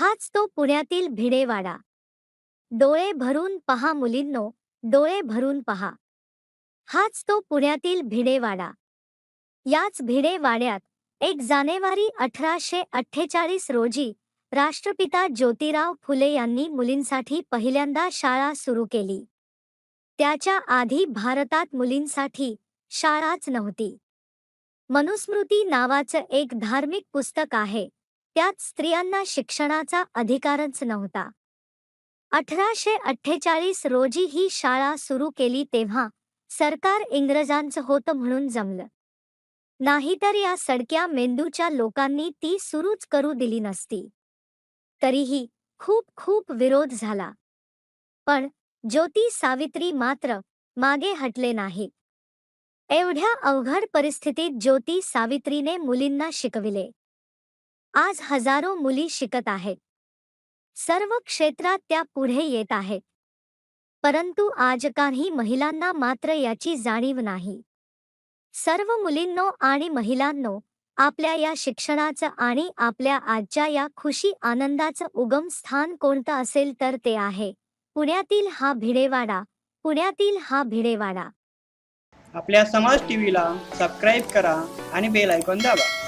हाच तो पुण्यातील भिडेवाडा. डोळे भरून पहा मुलींनो डोळे भरून पहा. हाच तो पुण्यातील भिडेवाडा. याच भिडेवाड्यात एक जानेवारी अठराशे अठ्ठेचाळीस रोजी राष्ट्रपिता ज्योतिराव फुले यांनी मुलींसाठी पहिल्यांदा शाळा सुरू केली. त्याच्या आधी भारतात मुलींसाठी शाळाच नव्हती. मनुस्मृती नावाचं एक धार्मिक पुस्तक आहे. त्यात स्त्रियांना शिक्षणाचा अधिकारच नव्हता. अठराशे अठ्ठेचाळीस रोजी ही शाळा सुरू केली तेव्हा सरकार इंग्रजांचं होतं म्हणून जमलं. नाहीतर या सडक्या मेंदूच्या लोकांनी ती सुरूच करू दिली नसती. तरीही खूप खूप विरोध झाला. पण ज्योती सावित्री मात्र मागे हटले नाहीत. एवढ्या अवघड परिस्थितीत ज्योती सावित्रीने मुलींना शिकविले. आज हजारो मुली शिकत आहेत. सर्व क्षेत्रात त्या पुढे येत आहेत. परंतु आज काही महिलांना मात्र याची जाणीव नाही. सर्व मुलींनो आणि महिलांनो आपल्या या शिक्षणाचं आणि आपल्या आजच्या या खुशी आनंदाचं उगम स्थान कोणतं असेल तर ते आहे. पुण्यातील हा भिडेवाडा पुण्यातील हा भिडेवाडा. आपल्या समाज टीव्हीला सबस्क्राईब करा आणि बेल आयकॉन दाबा.